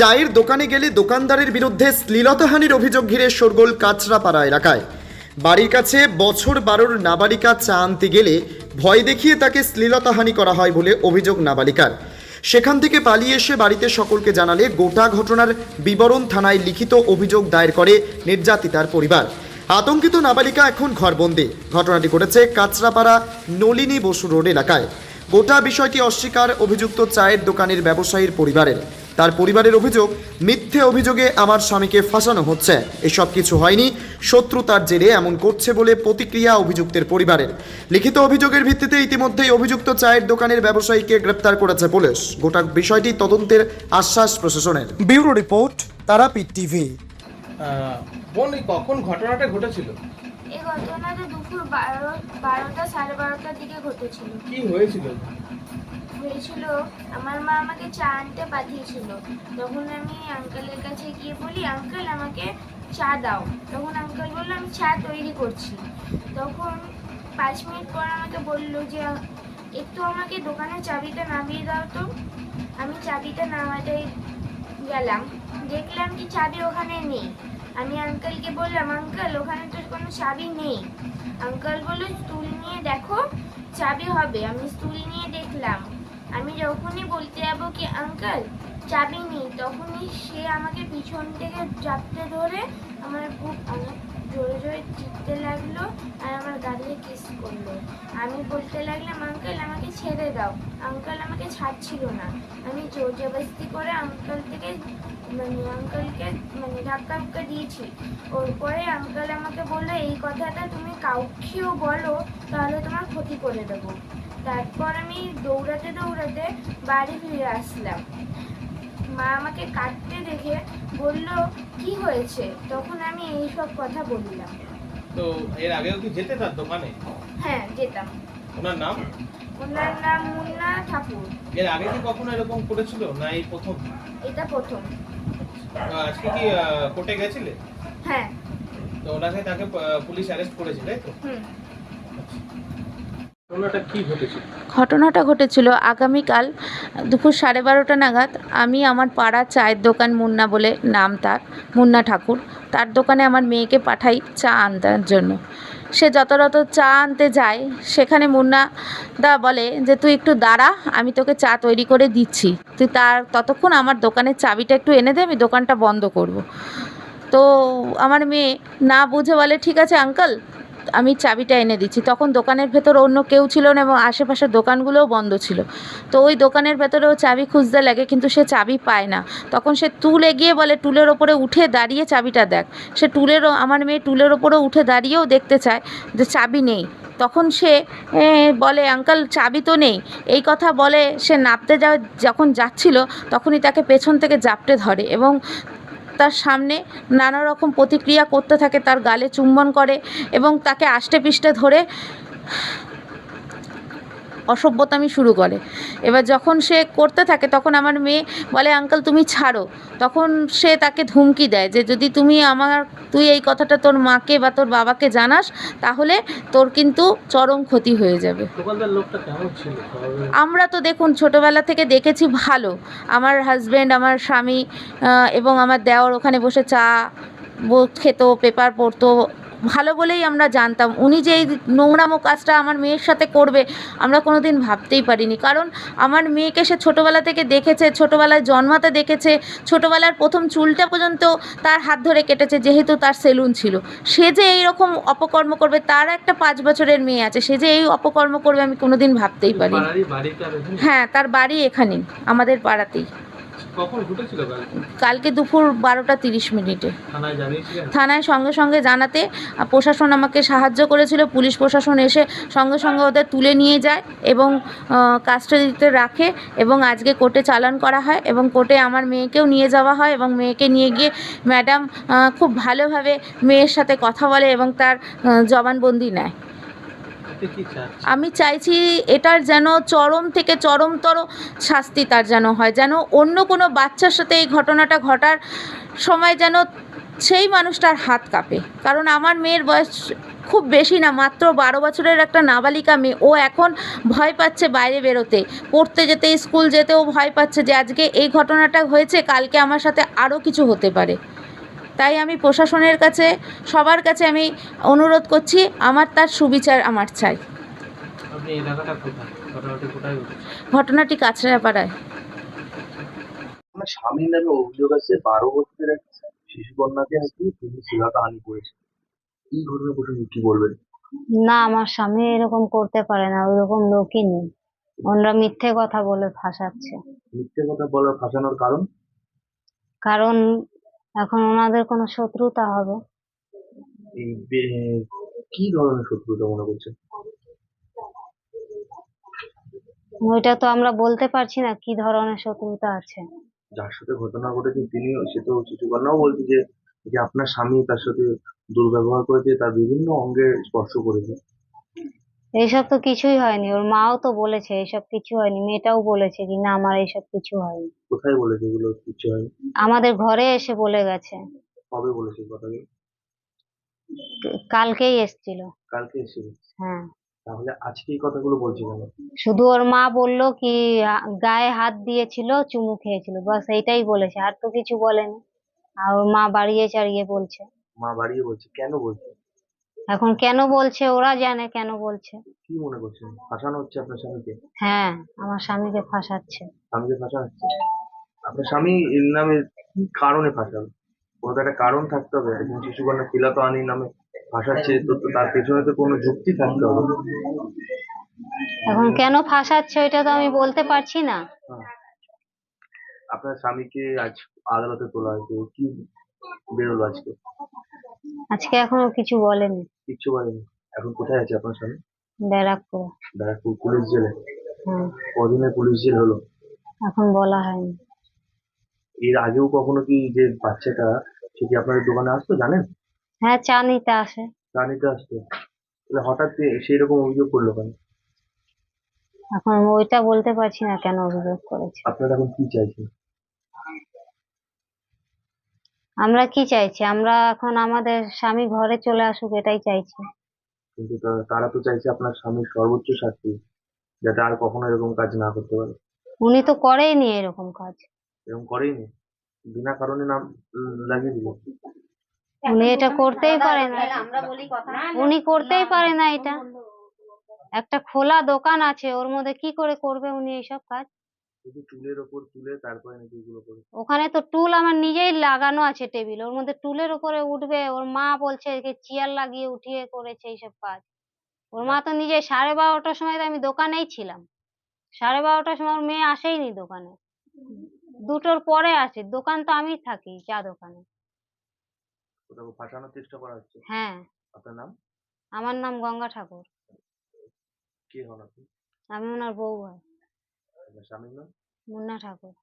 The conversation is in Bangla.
চায়ের দোকানে গেলে দোকানদারের বিরুদ্ধে শ্লীলতাহানির অভিযোগ ঘিরে শোরগোল কাঁচরাপাড়া এলাকায়। বাড়ির কাছে বছর বারোর নাবালিকা চা আনতে গেলে ভয় দেখিয়ে তাকে শ্লীলতাহানি করা হয় বলে অভিযোগ নাবালিকার। সেখান থেকে পালিয়ে এসে বাড়িতে সকলকে জানালে গোটা ঘটনার বিবরণ থানায় লিখিত অভিযোগ দায়ের করে নির্যাতিতার পরিবার। আতঙ্কিত নাবালিকা এখন ঘরবন্দি। ঘটনাটি ঘটেছে কাঁচরাপাড়া নলিনী বসু রোড এলাকায়। গোটা বিষয়টি অস্বীকার অভিযুক্ত চায়ের দোকানের ব্যবসায়ীর পরিবারের। তার পরিবারের অভিযোগ মিথ্যে অভিযোগে আমার স্বামীকে ফাঁসানো হচ্ছে। এসব কিছু হয়নি। শত্রুতার জেরে এমন করছে বলে প্রতিক্রিয়া অভিযুক্তের পরিবারের। লিখিত অভিযোগের ভিত্তিতে ইতিমধ্যেই অভিযুক্ত চায়ের দোকানের ব্যবসায়ীকে গ্রেপ্তার করেছে পুলিশ। গোটা বিষয়টি তদন্তের আশ্বাস প্রশাসনের। Bureau report Tarapith TV. বোন কখন ঘটনাটা ঘটেছিল? এই ঘটনাটা দুপুর বারো বারোটা সাড়ে বারোটার দিকে ঘটেছিল। কি হয়েছিল? হয়েছিল, আমার মা আমাকে চা আনতে পাঠিয়েছিল। তখন আমি আঙ্কেলের কাছে গিয়ে বলি আঙ্কেল আমাকে চা দাও। তখন আঙ্কেল বলল, আমি চা তৈরি করছি। তখন পাঁচ মিনিট পর আমাকে বলল যে, একটু আমাকে দোকানের চাবিটা নামিয়ে দাও তো। আমি চাবিটা নামাতে গেলাম। দেখলাম কি চাবি ওখানে নেই। আমি আঙ্কেলকে বললাম আঙ্কেল ওখানে তো কোনো চাবি নেই। আঙ্কেল বলল স্টুল নিয়ে দেখো, চাবি হবে। আমি স্টুল নিয়ে দেখলাম। আমি যখনই বলতে যাব কি, আঙ্কেল চাবি নেই তখনই সে আমাকে পিছন থেকে চাপতে ধরে আমার খুব অনেক জোরে জোরে চিপতে লাগল আর আমার গালে কিস করল। আমি বলতে লাগলাম, আঙ্কেল, আমাকে ছেড়ে দাও। আঙ্কেল আমাকে ছাড়ছিল না। আমি জোর জবরদস্তি করে আঙ্কেল থেকে মানে আঙ্কেলকে মানে ধাক্কা ধাক্কা দিয়েছি। ওর পরে আঙ্কেল আমাকে বলল, এই কথাটা তুমি কাউকেও বলো, তাহলে তোমার ক্ষতি করে দেবো। তারপর আমি দৌড়াতে দৌড়াতে বাড়ি ফিরে আসলাম। মা আমাকে কাটতে দেখে বলল কি হয়েছে? তখন আমি এই সব কথা বললাম। তো এর আগেও কি যেতে তার দোকানে? হ্যাঁ যেতাম। ওনার নাম? ওনার নাম মুন্না ঠাকুর। এর আগে কি কখনো এরকম করেছিল না এই প্রথম? এটা প্রথম। আজকে কি কোর্টে গেছিলে? হ্যাঁ। তো ওনাকে তাকে পুলিশ অ্যারেস্ট করেছে তাই তো? হুম। ঘটনাটা ঘটেছিল? আগামীকাল দুপুর সাড়ে বারোটা নাগাদ আমি আমার পাড়া চায়ের দোকান মুন্না বলে নাম তার, মুন্না ঠাকুর, তার দোকানে আমার মেয়েকে পাঠাই চা আনতার জন্য। সে যত চা আনতে যায়, সেখানে মুন্না দা বলে যে, তুই একটু দাঁড়া, আমি তোকে চা তৈরি করে দিচ্ছি। তুই তার ততক্ষণ আমার দোকানের চাবিটা একটু এনে দে, আমি দোকানটা বন্ধ করব। তো আমার মেয়ে না বুঝে বলে, ঠিক আছে আঙ্কেল আমি চাবিটা এনে দিচ্ছি। তখন দোকানের ভেতর অন্য কেউ ছিল না এবং আশেপাশের দোকানগুলোও বন্ধ ছিল। তো ওই দোকানের ভেতরেও চাবি খুঁজতে লাগে কিন্তু সে চাবি পায় না। তখন সে টুল এগিয়ে বলে, টুলের ওপরে উঠে দাঁড়িয়ে চাবিটা দেখ। সে টুলেরও আমার মেয়ে টুলের ওপরে উঠে দাঁড়িয়েও দেখতে চায় যে চাবি নেই। তখন সে বলে, আঙ্কাল, চাবি তো নেই। এই কথা বলে সে নাপতে যাওয়া যখন যাচ্ছিল, তখনই তাকে পেছন থেকে জাপটে ধরে এবং তার সামনে নানা রকম প্রতিক্রিয়া করতে থাকে, তার গালে চুম্বন করে এবং তাকে আষ্টে পিষ্টে ধরে অসভ্যতামি শুরু করে। এবার যখন সে করতে থাকে তখন আমার মেয়ে বলে আঙ্কেল তুমি ছাড়ো। তখন সে তাকে ধুমকি দেয় যে যদি তুমি আমার তুই এই কথাটা তোর মাকে বা তোর বাবাকে জানাস তাহলে তোর কিন্তু চরম ক্ষতি হয়ে যাবে। আমরা তো দেখুন ছোটোবেলা থেকে দেখেছি ভালো। আমার হাজব্যান্ড আমার স্বামী এবং আমার দেওর ওখানে বসে চা খেত পেপার পড়তো ভালো বলেই আমরা জানতাম। উনি যে এই নোংরামো কাজটা আমার মেয়ের সাথে করবে আমরা কোনো দিন ভাবতেই পারিনি। কারণ আমার মেয়েকে সে ছোটোবেলা থেকে দেখেছে ছোটোবেলায় জন্মাতে দেখেছে ছোটোবেলার প্রথম চুলটা পর্যন্ত তার হাত ধরে কেটেছে যেহেতু তার সেলুন ছিল। সে যে এই রকম অপকর্ম করবে তার একটা পাঁচ বছরের মেয়ে আছে সে যে এই অপকর্ম করবে আমি কোনো দিন ভাবতেই পারি হ্যাঁ তার বাড়ি এখানেই আমাদের পাড়াতেই। কালকে দুপুর বারোটা তিরিশ মিনিটে। থানায় সঙ্গে সঙ্গে জানাতে প্রশাসন আমাকে সাহায্য করেছিল। পুলিশ প্রশাসন এসে সঙ্গে সঙ্গে ওদের তুলে নিয়ে যায় এবং কাস্টাডিতে রাখে এবং আজকে কোর্টে চালান করা হয় এবং কোর্টে আমার মেয়েকেও নিয়ে যাওয়া হয় এবং মেয়েকে নিয়ে গিয়ে ম্যাডাম খুব ভালোভাবে মেয়ের সাথে কথা বলে এবং তার জবানবন্দি নেয়। আমি চাইছি এটার যেন চরম থেকে চরমতর শাস্তি তার যেন হয়, যেন অন্য কোনো বাচ্চার সাথে এই ঘটনাটা ঘটার সময় যেন সেই মানুষটার হাত কাঁপে। কারণ আমার মেয়ের বয়স খুব বেশি না, মাত্র বারো বছরের একটা নাবালিকা মেয়ে। ও এখন ভয় পাচ্ছে বাইরে বেরোতে। পড়তে যেতে, স্কুল যেতেও ভয় পাচ্ছে যে আজকে এই ঘটনাটা হয়েছে, কালকে আমার সাথে আরও কিছু হতে পারে। তাই আমি প্রশাসনের কাছে সবার কাছে আমি অনুরোধ করছি আমার তার সুবিচার আমার চাই। ঘটনাটি কোথায় ঘটেছে? ঘটনাটি কাছড়াপাড়ায়। আমার স্বামীর নামে অভিযোগ আছে বারো বছরের শিশু কন্যাকে নাকি তিনি শ্লীলতাহানি করেছে এই ঘটনা প্রসঙ্গে কি বলবেন? না আমার স্বামী এরকম করতে পারে না ওইরকম লোকই নেই। ওনারা মিথ্যে কথা বলে ফাঁসাচ্ছে। মিথ্যে কথা ফাঁসানোর কারণ? কারণ এখন ওনাদের কোনো শত্রুতা হবে। এই বে- কি ধরনের শত্রুতা মনে করছেন? ওইটা তো আমরা বলতে পারছি না কি ধরনের শত্রুতা আছে। যার সাথে ঘটনা ঘটেছে তিনি সে তো শিশু কন্যাও বলছে যে যে আপনার স্বামী তার সাথে দুর্ব্যবহার করেছে তার বিভিন্ন অঙ্গে স্পর্শ করেছে। এইসব তো কিছুই হয়নি। ওর মাও তো বলেছে এইসব কিছু হয়নি মেয়েটাও বলেছে কি না আমার এইসব কিছু হয়নি। কোথায় বলেছে এগুলো কিচ্ছু হয়নি? আমাদের ঘরে এসে বলে গেছে। কবে বলেছে কথাগুলো? কালকেই এসেছিল। কালকে এসে হ্যাঁ। তাহলে আজকে এই কথাগুলো বলছে কেন? শুধু ওর মা বলল কি গায়ে হাত দিয়েছিল চুমু খেয়েছিল বাস এইটাই বলেছে আর তো কিছু বলেনি। আর ওর মা বাড়িয়ে চাড়িয়ে বলছে। মা বাড়িয়ে বলছে কেন বলছে? এখন কেন বলছে ওরা জানে কেন বলছে। কি মনে করছেন ফাঁসানো হচ্ছে আপনার স্বামীকে? হ্যাঁ আমার স্বামীকে ফাঁসাচ্ছে। স্বামীকে ফাঁসানো হচ্ছে আপনার স্বামী এর নামে কি কারণে ফাঁসাবে? কোনো একটা কারণ থাকতে হবে। একজন শিশু কন্যা তিলাতোয়ানির নামে ফাঁসাচ্ছে তো তার পেছনে তো কোনো যুক্তি থাকতে হবে। এখন কেন ফাঁসাচ্ছে ওইটা তো আমি বলতে পারছি না। হ্যাঁ। আপনার স্বামীকে আজ আদালতে তোলা হয়েছে কি বেরোলো আজকে। আজকে এখনও কিছু বলেনি। কিচ্ছু বলেনি। এখন কোথায় আছে আপনার স্বামী? ব্যারাকপুরে। ব্যারাকপুর পুলিশ জেলে? হ্যাঁ। কদিনে পুলিশ জেল হলো? এখন বলা হয়নি। এর আগেও কখনো কি যে বাচ্চাটা সে কি আপনাদের দোকানে আসতো জানেন? হ্যাঁ চা নিতে আসে। চা নিতে আসতো। তাহলে হঠাৎ সেই রকম অভিযোগ করল কেন? এখন ওইটা বলতে পারছি না কেন অভিযোগ করেছে। আপনারা এখন কি চাইছেন? আমরা কি চাইছি? আমরা এখন আমাদের স্বামী ঘরে চলে আসুক এটাই চাইছি। কিন্তু তা- তারা তো চাইছে আপনার স্বামীর সর্বোচ্চ শাস্তি যাতে আর কখনো এরকম কাজ না করতে পারে। উনি তো করেইনি এরকম কাজ। এরকম করেইনি? বিনা কারণে নাম উম, লাগিয়ে দিল। উনি এটা করতেই পারে না। আমরা বলি কথা উনি করতেই পারে না এটা। একটা খোলা দোকান আছে ওর মধ্যে কি করে করবে উনি এইসব কাজ? শুধু ওপর তুলে তারপরে নাকি এগুলো করে ওখানে তো টুল আমার নিজেই লাগানো আছে টেবিল। ওর মধ্যে টুলের উপরে উঠবে ওর মা বলছে যে চেয়ার লাগিয়ে উঠিয়ে করেছে এইসব কাজ। ওর মা তো নিজে সাড়ে বারোটার সময় তো আমি দোকানেই ছিলাম। সাড়ে বারোটার সময় ওর মেয়ে আসেইনি দোকানে। দুটোর পরে আসে দোকান তো আমি থাকি চা দোকানে। ফাঁসানোর চেষ্টা করা হচ্ছে। হ্যাঁ। আপনার নাম? আমার নাম গঙ্গা ঠাকুর। কে হন আপনি? আমি ওনার বউ হয় মুন্না ঠাকুর।